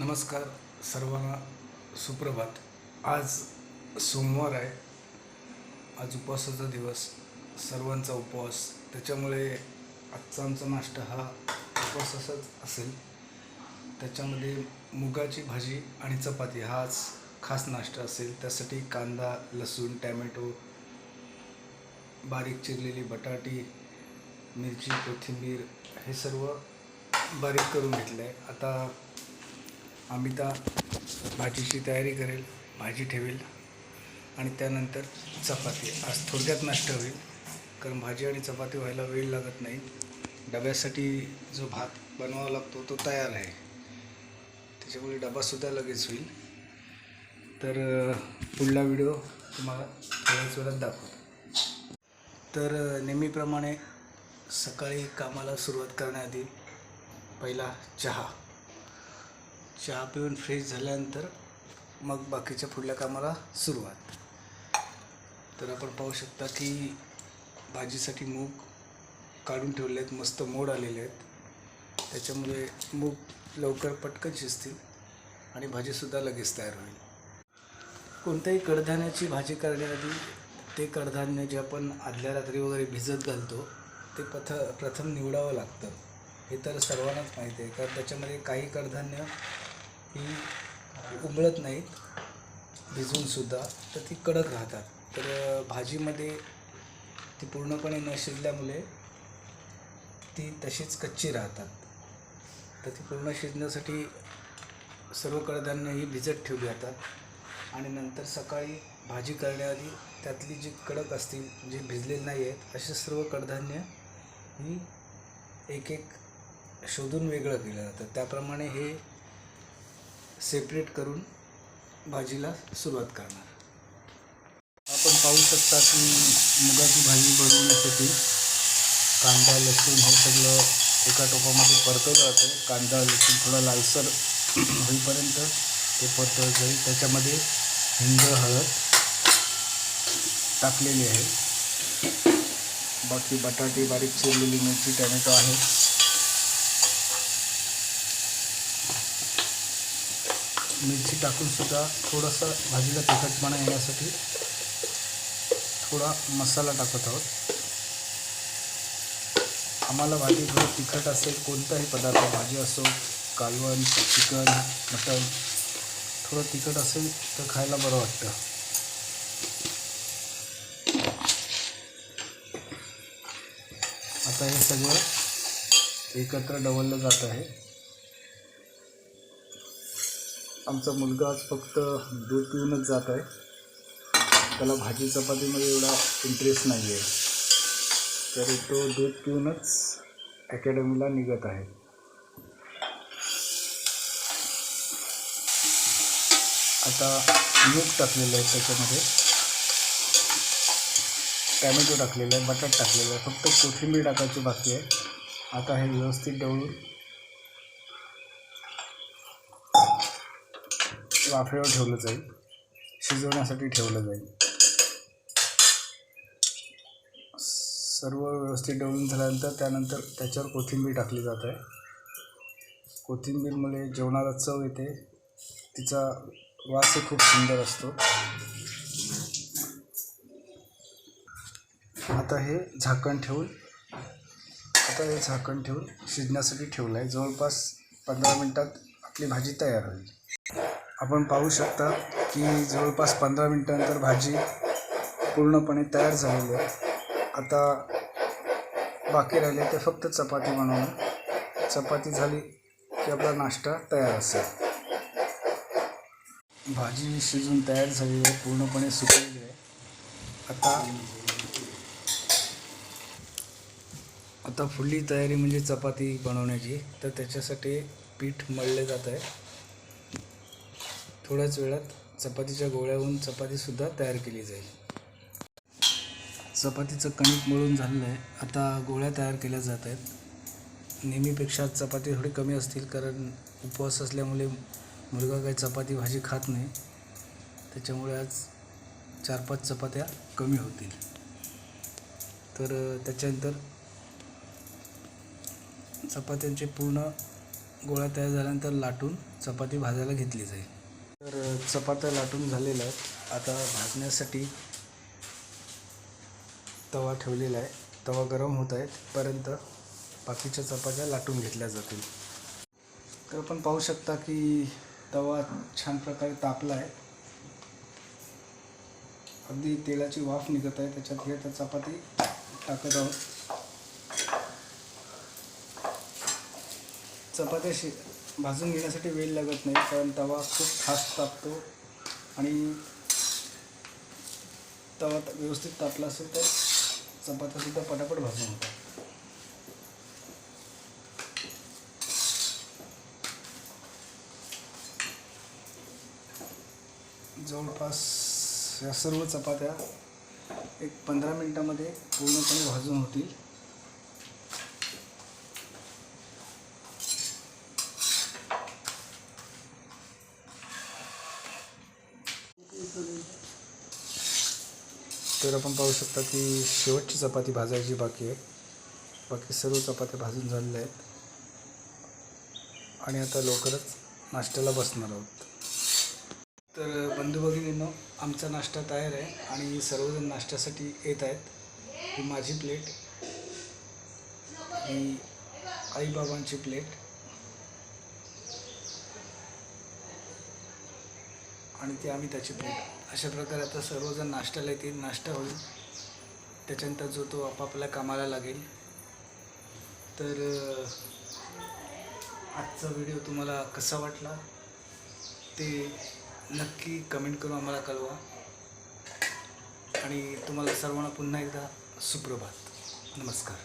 नमस्कार सर्वांना सुप्रभात. आज सोमवार आहे. आज उपवासाचा दिवस. सर्वांचा उपवास. त्याच्यामुळे आजचा आमचा नाश्ता हा उपवासाचाच असेल. त्याच्यामध्ये मुगाची भाजी आणि चपाती हा आज खास नाश्ता असेल. त्यासाठी कांदा लसूण टॅमॅटो बारीक चिरलेली बटाटी मिरची कोथिंबीर हे सर्व बारीक करून घेतलं आहे आता अमिता भाजीची तयारी करेल भाजी ठेवेल आणि त्यानंतर चपाती. आज थोडक्यात नाश्ता होईल कारण भाजी आणि चपाती व्हायला वेळ लागत नाही. डब्यासाठी जो भात बनवावा लागतो तो तयार आहे. त्याच्यामुळे डबासुद्धा लगेच होईल. तर पुढला व्हिडिओ तुम्हाला थोड्याच वेळात दाखवतो. तर नेहमीप्रमाणे सकाळी कामाला सुरुवात करण्याआधी पहिला चहा. चहा पिऊन फ्रेश झाल्यानंतर मग बाकीच्या पुढल्या कामाला सुरुवात. तर आपण पाहू शकता की भाजीसाठी मूग काढून ठेवले आहेत मस्त मोड आलेले आहेत. त्याच्यामुळे मूग लवकर पटकन शिजतील आणि भाजीसुद्धा लगेच तयार होईल. कोणत्याही कडधान्याची भाजी करण्याआधी ते कडधान्य जे आपण आदल्या रात्री वगैरे भिजत घालतो ते पथ प्रथम निवडावं लागतं. हे तर सर्वांनाच माहिती आहे कारण त्याच्यामध्ये काही कडधान्य उमळत नाहीत भिजूनसुद्धा तर ती कडक राहतात. तर भाजीमध्ये ती पूर्णपणे न शिजल्यामुळे ती तशीच कच्ची राहतात. तर ती पूर्ण शिजण्यासाठी सर्व कडधान्य ही भिजत ठेवली जातात. आणि नंतर सकाळी भाजी करण्याआधी त्यातली जी कडक असतील जे भिजलेली नाही आहेत असे सर्व कडधान्य ही एक एक शोधून वेगळं केलं जातं. त्याप्रमाणे हे सेपरेट करून भाजीला सुरुवात करणार. आपण पाहू शकता की मुगाची भाजी बनवण्यासाठी कांदा लसूण हे सगळं एका टोपामध्ये परतवलं जातं कांदा लसूण थोडा लालसर होईपर्यंत ते परतवलं जाईल. त्याच्यामध्ये हिंग हळद टाकलेली आहे. बाकी बटाटे बारीक चिरलेली मिरची टॅमॅटो आहे. मिरची टाकूनसुद्धा थोडासा थोडंसं भाजीला तिखटपणा येण्यासाठी थोडा मसाला टाकत आहोत. आम्हाला भाजी थोडं तिखट असेल कोणताही पदार्थ भाजी असो कालवण चिकन मटण थोडं तिखट असेल तर खायला बरं वाटतं. आता हे सगळं एकत्र डवललं जात आहे. आमचा मुलगा आज फक्त दूध पिऊनच जात आहे. त्याला भाजी चपातीमध्ये एवढा इंटरेस्ट नाही आहे तर तो दूध पिऊनच अकॅडमीला निघत आहे. आता मूग टाकलेलं आहे त्याच्यामध्ये. टॅमॅटो टाकलेलं आहे बटाट टाकलेलं आहे फक्त कोथिंबीर टाकायची बाकी आहे. आता हे व्यवस्थित डवळून वाफेवर ठेवलं जाईल. शिजवण्यासाठी ठेवलं जाईल. सर्व व्यवस्थित डवळून झाल्यानंतर त्यानंतर त्याच्यावर कोथिंबीर टाकली जात आहे. कोथिंबीरमुळे जेवणाला चव येते. तिचा वासही खूप सुंदर असतो. आता हे झाकण ठेवून आता हे झाकण ठेवून शिजण्यासाठी ठेवलं आहे. जवळपास पंधरा मिनटात आपली भाजी तयार होईल. आपण पाहू शकता की जवळपास पंधरा मिनटानंतर भाजी पूर्णपणे तयार झालेली आहे. आता बाकी राहिले ते फक्त चपाती बनवणं. चपाती झाली की आपला नाश्ता तयार असेल. भाजी शिजून तयार झालेली आहे पूर्णपणे सुकलेली आहे. आता आता फुल्ली तयारी म्हणजे चपाती बनवण्याची. तर त्याच्यासाठी पीठ मळले जात आहे. थोड्याच वेळात चपातीच्या गोळ्याहून चपातीसुद्धा तयार केली जाईल. चपातीचं कणिक मळून झालेलं आहे. आता गोळ्या तयार केल्या जात आहेत. नेहमीपेक्षा चपाती थोडी कमी असतील कारण उपवास असल्यामुळे मुलगा काही चपाती भाजी खात नाही. त्याच्यामुळे आज चार पाच चपात्या कमी होतील. तर त्याच्यानंतर चपात्यांचे पूर्ण गोळा तयार झाल्यानंतर लाटून चपाती भाजायला घेतली जाईल. तर चपात्या लाटून झालेल्या आहेत. आता भाजण्यासाठी तवा ठेवलेला आहे. तवा गरम होत आहे पर्यंत बाकीच्या चपात्या लाटून घेतल्या जातील. तर आपण पाहू शकता की तवा छान प्रकारे तापला आहे. अगदी तेलाची वाफ निघत आहे. त्याच्यात हे चपाती टाकत आहोत. चपात्या शि भाजून घेण्यासाठी वेळ लागत नाही कारण तवा खूप फास्ट तापतो आणि तवा त- व्यवस्थित तापला असेल तर चपात्यासुद्धा पटापट भाजून होतात जवळपास या सर्व चपात्या एक पंधरा मिनटामध्ये पूर्णपणे भाजून होतील. तर आपण पाहू शकता की शेवटची चपाती भाजायची बाकी आहे. बाकी सर्व चपात्या भाजून झालेल्या आहेत. आणि आता लवकरच नाश्त्याला बसणार आहोत. तर बंधू भगिनींनो आमचा नाश्ता तयार आहे आणि सर्वजण नाश्त्यासाठी येत आहेत. ही माझी प्लेट. ही आईबाबांची प्लेट. आणि ते आम्ही त्याची प्लेट अशा प्रकारे आता सर्वजण नाश्त्याला येतील. नाश्ता होईल. त्याच्यानंतर जो तो आपापल्या कामाला लागेल. तर आजचा व्हिडिओ तुम्हाला कसा वाटला? ते नक्की कमेंट करून आम्हाला कळवा. आणि तुम्हाला सर्वांना पुन्हा एकदा सुप्रभात. नमस्कार.